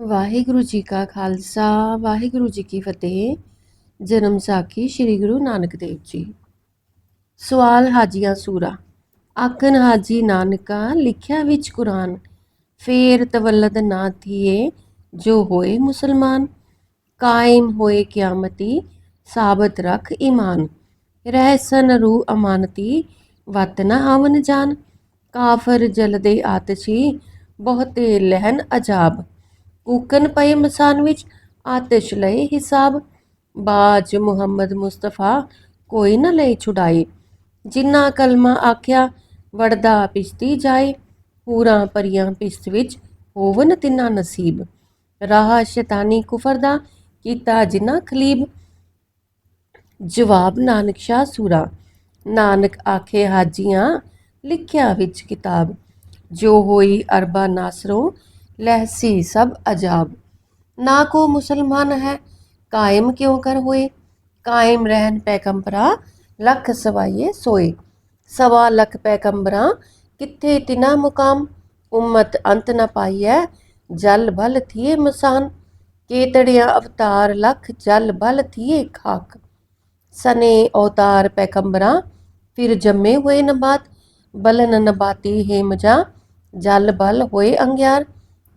ਵਾਹਿਗੁਰੂ ਜੀ ਕਾ ਖਾਲਸਾ, ਵਾਹਿਗੁਰੂ ਜੀ ਕੀ ਫਤਿਹ। ਜਨਮ ਸਾਖੀ ਸ੍ਰੀ ਗੁਰੂ ਨਾਨਕ ਦੇਵ ਜੀ। ਸਵਾਲ ਹਾਜੀਆਂ ਸੂਰਾ। ਆਖਣ ਹਾਜੀ ਨਾਨਕਾ, ਲਿਖਿਆ ਵਿੱਚ ਕੁਰਾਨ, ਫੇਰ ਤਵੱਲਦ ਨਾ ਥੀਏ ਜੋ ਹੋਏ ਮੁਸਲਮਾਨ। ਕਾਇਮ ਹੋਏ ਕਿਆਮਤੀ, ਸਾਬਤ ਰੱਖ ਈਮਾਨ। ਰਹਿਸਨ ਰੂ ਅਮਾਨਤੀ, ਵਤ ਨਾ ਆਵਨ ਜਾਨ। ਕਾਫਰ ਜਲਦੇ ਆਤਸ਼ੀ ਬਹੁਤੇ ਲਹਿਨ ਅਜਾਬ। ਕੂਕਨ ਪਏ ਮਸਾਨ ਵਿੱਚ, ਆਤਿਸ਼ ਲਏ ਹਿਸਾਬ। ਬਾਜ ਮੁਹੰਮਦ ਮੁਸਤਫਾ ਕੋਈ ਨਾ ਲਈ ਛੁਡਾਈ। ਜਿੰਨਾ ਕਲਮਾ ਆਖਿਆ, ਵੜਦਾ ਪਿਸ਼ਤੀ ਜਾਏ। ਪੂਰਾ ਪਰੀਆਂ ਪਿਸ਼ਤ ਵਿੱਚ ਹੋਵਨ ਤਿੰਨਾ ਨਸੀਬ। ਰਾਹ ਸ਼ੈਤਾਨੀ ਕੁਫਰ ਦਾ ਕੀਤਾ ਜਿਨਾ ਖਲੀਬ। ਜਵਾਬ ਨਾਨਕ ਸ਼ਾਹ ਸੂਰਾ। ਨਾਨਕ ਆਖੇ ਹਾਜੀਆਂ, ਲਿਖਿਆ ਵਿੱਚ ਕਿਤਾਬ। ਜੋ ਹੋਈ ਅਰਬਾ ਨਾਸਰੋਂ ਲਹਿਸੀ ਸਭ ਅਜਾਬ। ਨਾ ਕੋ ਮੁਸਲਮਾਨ ਹੈ, ਕਾਇਮ ਕਿਉਂ ਕਰ ਹੋਏ? ਕਾਇਮ ਰਹਿਣ ਪੈਗੰਬਰਾ, ਲੱਖ ਸਵਾਈਏ ਸੋਏ। ਸਵਾ ਲੱਖ ਪੈਗੰਬਰਾਂ, ਕਿੱਥੇ ਤਿਨਾ ਮੁਕਾਮ? ਉਮਤ ਅੰਤ ਨ ਪਾਈਐ, ਜਲ ਬਲ ਥੀਏ ਮਸਾਨ। ਕੇਤੜਿਆ ਅਵਤਾਰ ਲੱਖ ਜਲ ਬਲ ਥੀਏ ਖਾਕ। ਸਨੇ ਅਵਤਾਰ ਪੈਗੰਬਰਾਂ, ਫਿਰ ਜੰਮੇ ਹੋਏ ਨਬਾਤ। ਬਲਨ ਨਬਾਤੀ ਹੇਮਜਾ, ਜਲ ਬਲ ਹੋਏ ਅੰਗਿਆਰ।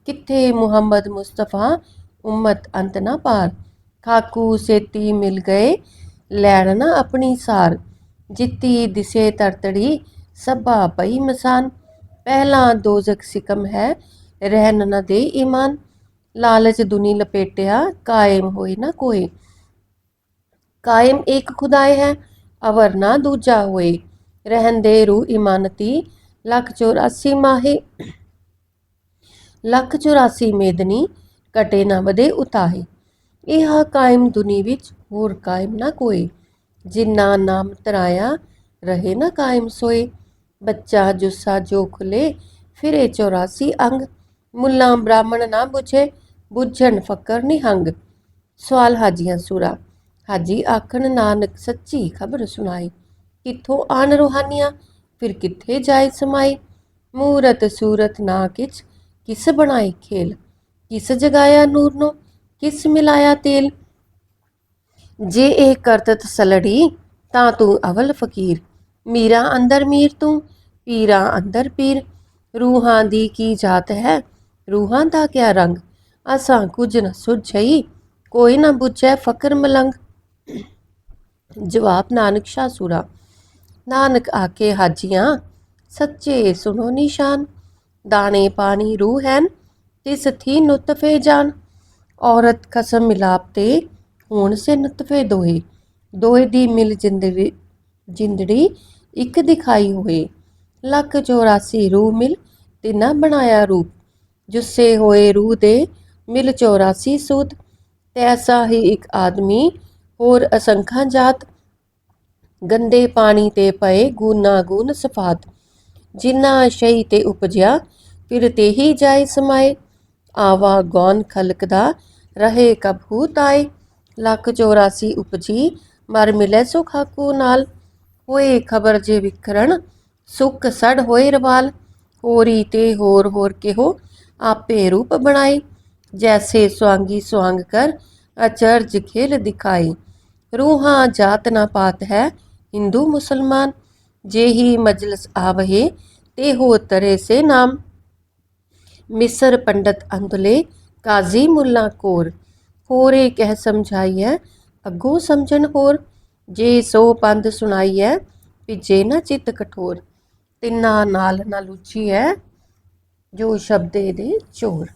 ਕਿੱਥੇ ਮੁਹੰਮਦ ਮੁਸਤਫਾ ਉਮਤ ਅੰਤ ਨਾ ਪਾਰ? ਖਾਕੂ ਸੇਤੀ ਮਿਲ ਗਏ, ਲੈਣ ਨਾ ਆਪਣੀ ਸਾਰ। ਜਿੱਤੀ ਦਿਸੇ ਤਰਤੜੀ ਸਭਾ ਪਈ ਮਸਾਨ। ਪਹਿਲਾ ਦੋਜ਼ਖ ਸਿਕਮ ਹੈ ਰਹਿਨ ਨਾ ਦੇ ਈਮਾਨ। ਲਾਲਚ ਦੁਨੀ ਲਪੇਟਿਆ, ਕਾਇਮ ਹੋਏ ਨਾ ਕੋਈ। ਕਾਇਮ ਇੱਕ ਖੁਦਾਏ ਹੈ, ਅਵਰ ਨਾ ਦੂਜਾ ਹੋਏ। ਰਹਿਣ ਦੇ ਰੂ ਇਮਾਨਤੀ, ਲੱਖ 84 ਮਾਹੇ। ਲੱਖ 84 ਮੇਦਨੀ ਕਟੇ ਨਾ ਵਧੇ ਉਤਾਹੇ। ਇਹ ਕਾਇਮ ਦੁਨੀ ਵਿੱਚ ਹੋਰ ਕਾਇਮ ਨਾ ਕੋਈ ਜਿਨ੍ਹਾਂ ਨਾਮ ਤਰਾਇਆ, ਰਹੇ ਨਾ ਕਾਇਮ ਸੋਏ। ਬੱਚਾ ਜੁੱਸਾ ਜੋ ਖੁਲੇ ਫਿਰੇ 84 ਅੰਗ। ਮੁੱਲਾ ਬ੍ਰਾਹਮਣ ਨਾ ਬੁਝੇ, ਬੁੱਝਣ ਫਕਰ ਨਿਹੰਗ ਸਵਾਲ ਹਾਜੀਆਂ ਸੂਰਾ। ਹਾਜੀ ਆਖਣ ਨਾਨਕ ਸੱਚੀ ਖਬਰ ਸੁਣਾਈ ਕਿੱਥੋਂ ਆਨ ਰੂਹਾਨੀਆਂ, ਫਿਰ ਕਿੱਥੇ ਜਾਏ ਸਮਾਈ ਮੂਰਤ ਸੂਰਤ ਨਾ ਕਿਛ ਕਿਸ ਬਣਾਈ ਖੇਲ? ਕਿਸ ਜਗਾਇਆ ਨੂਰ ਨੂੰ ਕਿਸ ਮਿਲਾਇਆ ਤੇਲ? ਜੇ ਇਹ ਕਰਤਤ ਸਲੜੀ ਤਾਂ ਤੂੰ ਅਵਲ ਫਕੀਰ। ਮੀਰਾ ਅੰਦਰ ਮੀਰ ਤੂੰ, ਪੀਰਾ ਅੰਦਰ ਪੀਰ। ਰੂਹਾਂ ਦੀ ਕੀ ਜਾਤ ਹੈ? ਰੂਹਾਂ ਦਾ ਕਿਆ ਰੰਗ? ਅਸਾਂ ਕੁਝ ਨ ਸੁਝਈ, ਕੋਈ ਨਾ ਬੁੱਝੈ ਫਕਰ ਮਲੰਗ। ਜਵਾਬ ਨਾਨਕ ਸ਼ਾਹ ਸੂਰਾ। ਨਾਨਕ ਆਕੇ ਹਾਜੀਆਂ, ਸੱਚੇ ਸੁਣੋ ਨਿਸ਼ਾਨ। ਦਾਣੇ ਪਾਣੀ ਰੂਹ ਹਨ ਤਿਸ ਥੀ ਨੁਤਫੇ ਜਾਨ। ਔਰਤ ਕਸਮ ਮਿਲਾਪ ਤੇ ਹੋਣ ਸੇ ਨੁਤਫੇ ਦੋਹੇ। ਦੋਹੇ ਦੀ ਮਿਲ ਜਿੰਦੜੀ ਜਿੰਦੜੀ ਇੱਕ ਦਿਖਾਈ ਹੋਏ। ਲੱਖ 84 ਰੂਹ ਮਿਲ ਤਿਨਾ ਬਣਾਇਆ ਰੂਪ। ਜੁੱਸੇ ਹੋਏ ਰੂਹ ਦੇ ਮਿਲ 84 ਸੂਤ। ਤੈਸਾ ਹੀ ਇੱਕ ਆਦਮੀ ਹੋਰ ਅਸੰਖਾਂ ਜਾਤ। ਗੰਦੇ ਪਾਣੀ ਤੇ ਪਏ ਗੁਨਾ ਗੁਨ ਸਫਾਤ। ਜਿਨ੍ਹਾਂ ਸ਼ਈ ਤੇ ਉਪਜਿਆ, ਫਿਰ ਤੇ ਹੀ ਜਾਏ ਸਮਾਏ। ਆਵਾ ਗੌਨ ਖਲਕ ਦਾ ਰਹੇ ਕਬਹੂ ਤਾਏ ਲੱਖ 84 ਉਪਜੀ, ਮਰ ਮਿਲੇ ਸੁਖ ਹਾਕੂ ਨਾਲ। ਹੋਏ ਖਬਰ ਜੇ ਵਿਖਰਣ, ਸੁਖ ਸੜ ਹੋਏ ਰਵਾਲ। ਹੋਰੀ ਤੇ ਹੋਰ ਹੋਰ ਕਿਹੋ, ਆਪੇ ਰੂਪ ਬਣਾਈ ਜੈਸੇ ਸਵਾਂਗੀ ਸਵਾਂਗ ਕਰ, ਅਚਰਜ ਖੇਲ ਦਿਖਾਈ ਰੂਹਾਂ ਜਾਤ ਨਾ ਪਾਤ ਹੈ, ਹਿੰਦੂ ਮੁਸਲਮਾਨ। जेही मजलस आवहे ते हो तरे से नाम मिसर पंडित अंधले काजी मुल्ला कोर होरे कह समझाइए अगो समझन होर जे सो पंद सुनाइए पिजे ना चित कठोर तिन्ना नाल ना लुची है ਜੋ ਸ਼ਬਦੇ ਦੇ ਚੋਰ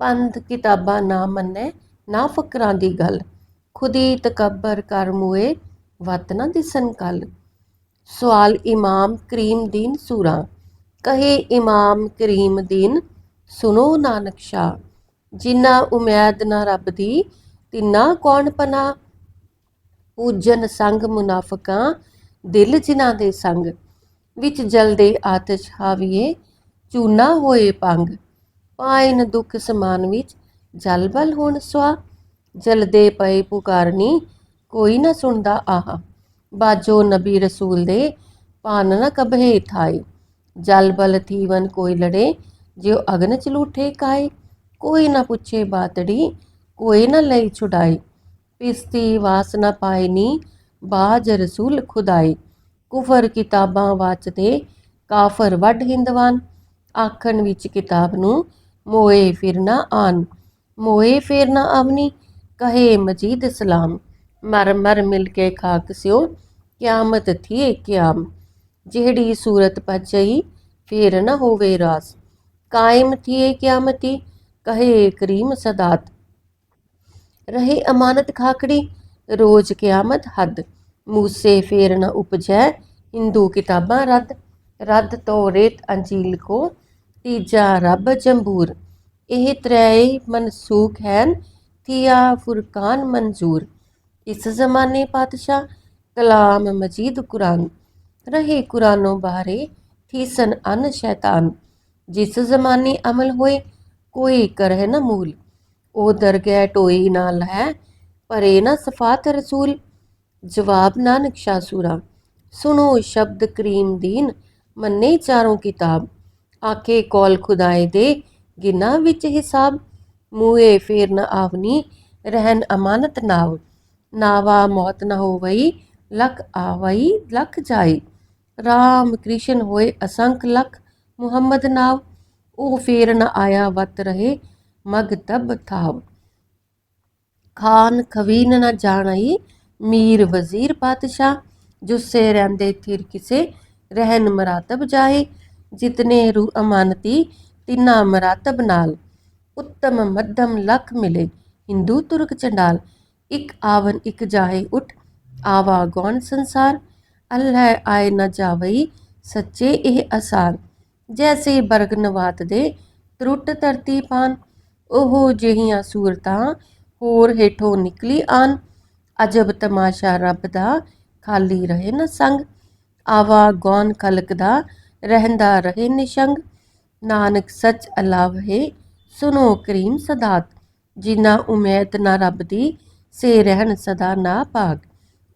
ਪੰਥ ਕਿਤਾਬਾਂ ਨਾ ਮੰਨੇ ਨਾ ਫਕਰਾਂ ਦੀ ਗੱਲ ਖੁਦੀ ਤਕਬਰ ਕਰ ਮੂਏ ਵਤ ਨਾ ਦਿਸਨ ਕਲ ਸਵਾਲ ਇਮਾਮ ਕਰੀਮ ਦੀਨ ਸੂਰਾ। ਕਹੇ ਇਮਾਮ ਕਰੀਮ ਦੀਨ ਸੁਨੋ ਨਾਨਕ ਸ਼ਾ ਜਿਨ੍ਹਾਂ ਉਮੀਦ ਨਾ ਰੱਬ ਦੀ, ਤਿੰਨਾ ਕੌਣ ਪਨਾ? ਪੂਜਨ ਸੰਗ ਮੁਨਾਫਕਾਂ, ਦਿਲ ਜਿਨ੍ਹਾਂ ਦੇ ਸੰਗ, ਵਿੱਚ ਜਲਦੇ ਆਤਸ਼ ਹਾਵੀਏ, ਚੂਨਾ ਹੋਏ ਪੰਗ। ਪਾਇਨ ਦੁੱਖ ਸਮਾਨ ਵਿੱਚ ਜਲਬਲ ਹੋਣ ਸਵਾ, ਜਲਦੇ ਪਏ ਪੁਕਾਰਨੀ, ਕੋਈ ਨਾ ਸੁਣਦਾ ਆਹਾ। ਬਾਜੋ ਨਬੀ ਰਸੂਲ ਦੇ ਪਾਨ ਨ ਕਬਹੇ ਥਾਈ। ਜਲ ਬਲ ਥੀਵਨ ਕੋਈ ਲੜੇ, ਜਿਉ ਅਗਨ ਚ ਲੂਠੇ ਕਾਏ। ਕੋਈ ਨਾ ਪੁੱਛੇ ਬਾਤੜੀ, ਕੋਈ ਨਾ ਲਈ ਛੁਡਾਈ। ਪਿਸਤੀ ਵਾਸਨਾ ਪਾਇਨੀ ਬਾਜ ਰਸੂਲ ਖੁਦਾਈ। ਕੁਫਰ ਕਿਤਾਬਾਂ ਵਾਚਦੇ ਕਾਫਰ ਵੱਡ ਹਿੰਦਵਾਨ। ਆਖਣ ਵਿੱਚ ਕਿਤਾਬ ਨੂੰ ਮੋਏ ਫਿਰਨਾ ਆਨ। ਮੋਏ ਫਿਰ ਨਾ ਆਵਨੀ, ਕਹੇ ਮਜੀਦ ਸਲਾਮ। ਮਰ ਮਰ ਮਿਲ ਕੇ ਖਾਕ ਸਿਓ ਕਿਆਮਤ ਥੀਏ ਕਿਆਮ। ਜਿਹੜੀ ਸੂਰਤ ਪਚਈ, ਫੇਰ ਨਾ ਹੋਵੇ ਰਾਸ। ਕਾਇਮ ਥੀਏ ਕਿਆਮਤੀ, ਕਹੇ ਕਰੀਮ ਸਦਾਤ। ਰਹੇ ਅਮਾਨਤ ਖਾਕੜੀ, ਰੋਜ਼ ਕਿਆਮਤ ਹੱਦ। ਮੂਸੇ ਫੇਰ ਨ ਉਪਜੈ, ਹਿੰਦੂ ਕਿਤਾਬਾਂ ਰੱਦ। ਰੱਦ ਤੋਂ ਰੇਤ ਅੰਜੀਲ ਕੋ, ਤੀਜਾ ਰੱਬ ਜੰਬੂਰ। ਇਹ ਤ੍ਰੈ ਮਨਸੂਖ ਹਨ, ਥੀਆ ਫੁਰਕਾਨ ਮਨਜ਼ੂਰ ਇਸ ਜ਼ਮਾਨੇ ਪਾਤਸ਼ਾਹ ਕਲਾਮ ਮਜੀਦ ਕੁਰਾਨ, ਰਹੇ ਕੁਰਾਨੋਂ ਬਾਰੇ ਥੀਸਨ ਅਨ ਸ਼ੈਤਾਨ। ਜਿਸ ਜ਼ਮਾਨੇ ਅਮਲ ਹੋਏ, ਕੋਈ ਕਰਹਿ ਨ ਮੂਲ। ਉਹ ਦਰਗਹਿ ਟੋਈ ਨਾਲ ਹੈ ਪਰੇ ਨ ਸਫਾਤ ਰਸੂਲ। ਜਵਾਬ ਨਾਨਕ ਸ਼ਾਹ ਸੂਰਾ ਸੁਨੋ ਸ਼ਬਦ ਕਰੀਮ ਦੀਨ, ਮੰਨੇ ਚਾਰੋਂ ਕਿਤਾਬ। ਆਖੇ ਕੌਲ ਖੁਦਾਏ ਦੇ, ਗਿਨਾ ਵਿੱਚ ਹਿਸਾਬ। ਮੂਏ ਫੇਰ ਨਾ ਆਵਨੀ ਰਹਿਨ ਅਮਾਨਤ ਨਾਵ। ਨਾਵਾ ਮੌਤ ਨ ਹੋਵਈ ਲਖ ਆਵਈ, ਲਖ ਜਾਈ। ਰਾਮ ਕ੍ਰਿਸ਼ਨ ਹੋਏ ਅਸੰਖ ਲਖ, ਮੁਹੰਮਦ ਨਾਵ। ਉਹ ਫੇਰ ਨ ਆਇਆ ਵਤ ਰਹੇ, ਮਗ ਤਬ ਥਾਵ। ਖਾਨ ਖਵੀਨ ਨ ਜਾਣਈ, ਮੀਰ ਵਜ਼ੀਰ ਪਾਤਸ਼ਾਹ। ਜੁਸੇ ਰਹਿੰਦੇ ਥਿਰ ਕਿਸੇ ਰਹਿਨ ਮਰਾਤਬ ਜਾਏ। ਜਿਤਨੇ ਰੂ ਅਮਾਨਤੀ, ਤਿੰਨਾ ਮਰਾਤਬ ਨਾਲ। ਉੱਤਮ ਮੱਧਮ ਲਖ ਮਿਲੇ, ਹਿੰਦੂ ਤੁਰਕ ਚੰਡਾਲ। ਇੱਕ ਆਵਨ ਇੱਕ ਜਾਹੇ ਉਠ ਆਵਾ ਗੌਣ ਸੰਸਾਰ? ਅੱਲ੍ਹ ਆਏ ਨ ਜਾਵਈ ਸੱਚੇ ਇਹ ਅਸਾਰ ਜੈਸੇ ਬਰਗ ਨਵਾਤ ਦੇ ਤਰੁੱਟ ਧਰਤੀ ਪਾਨ, ਉਹ ਜਿਹੀਆਂ ਸੂਰਤਾਂ ਹੋਰ ਹੇਠੋਂ ਨਿਕਲੀ ਆਨ। ਅਜਬ ਤਮਾਸ਼ਾ ਰੱਬ ਦਾ ਖਾਲੀ ਰਹੇ ਨ ਸੰਗ। ਆਵਾ ਗੌਨ ਖਲਕ ਦਾ ਰਹਿੰਦਾ ਰਹੇ ਨਿਸ਼ੰਗ ਨਾਨਕ ਸੱਚ ਅਲਾਵ ਹੈ ਸੁਨੋ ਕਰੀਮ ਸਦਾਤ। ਜਿਨਾ ਉਮੀਦ ਨਾ ਰੱਬ ਦੀ, ਸੇ ਰਹਿਣ ਸਦਾ ਨਾ ਭਾਗ।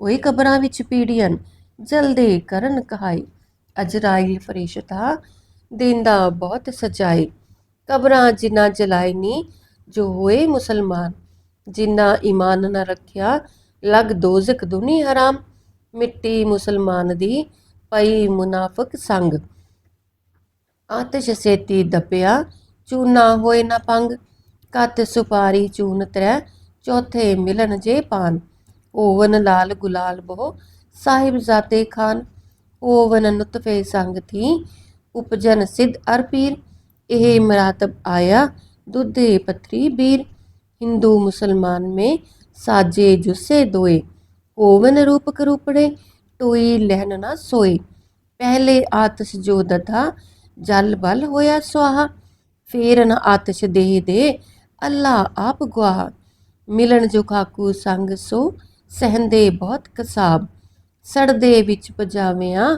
ਓਏ ਕਬਰਾਂ ਵਿੱਚ ਪੀੜੀਆਂ ਜਲਦੇ ਕਰਨ ਕਹਾਈ। ਅਜਰਾਇਲ ਫਰਿਸ਼ਤਾ ਦਿੰਦਾ ਬਹੁਤ ਸਜਾਏ ਕਬਰਾਂ ਜਿਨਾ ਜਲਾਈ ਨੀ, ਜੋ ਹੋਏ ਮੁਸਲਮਾਨ। ਜਿਨਾ ਈਮਾਨ ਨਾ ਰੱਖਿਆ, ਲਗ ਦੋਜ਼ਖ ਦੁਨੀ ਹਰਾਮ। ਮਿੱਟੀ ਮੁਸਲਮਾਨ ਦੀ ਪਈ ਮੁਨਾਫਕ ਸੰਗ। ਆਤਿਸ਼ ਸੇਤੀ ਦਪਿਆ, ਚੂਨਾ ਹੋਏ ਨਾ ਪੰਗ। ਕਤ ਸੁਪਾਰੀ ਚੂਨ ਤਰੈ, ਚੌਥੇ ਮਿਲਨ ਜੇ ਪਾਨ। ਓਵਨ ਲਾਲ ਗੁਲਾਲ ਬੋ ਸਾਹਿਬ ਜ਼ਾਤੇ ਖਾਨ ਓਵਨ ਨੁਤਫੇ ਸੰਗ ਥੀ ਉਪਜਨ ਸਿਧ ਅਰ ਪੀਰ ਇਹ ਮਰਾਤਬ ਆਇਆ ਦੁੱਧੇ ਪਥਰੀ ਬੀਰ ਹਿੰਦੂ ਮੁਸਲਮਾਨ में साजे जुस्से दोए ओवन रूप करूपड़े टोई लहन ना सोए पहले आतश जो दधा जल बल होया सुहा ਫੇਰ ਨ ਆਤਿਸ਼ ਦੇਹ ਦੇ ਅੱਲਾ ਆਪ ਗਵਾਹ ਮਿਲਣ ਜੋ ਖਾਕੂ ਸੰਗ ਸੋ ਸਹਿੰਦੇ ਬਹੁਤ ਕਸਾਬ ਸੜਦੇ ਵਿੱਚ ਪਜਾਵਿਆਂ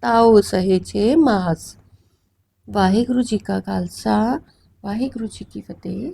ਤਾਉ ਸਹੇ ਛੇ ਮਾਸ। ਵਾਹਿਗੁਰੂ ਜੀ ਕਾ ਖਾਲਸਾ, ਵਾਹਿਗੁਰੂ ਜੀ ਕੀ ਫਤਿਹ।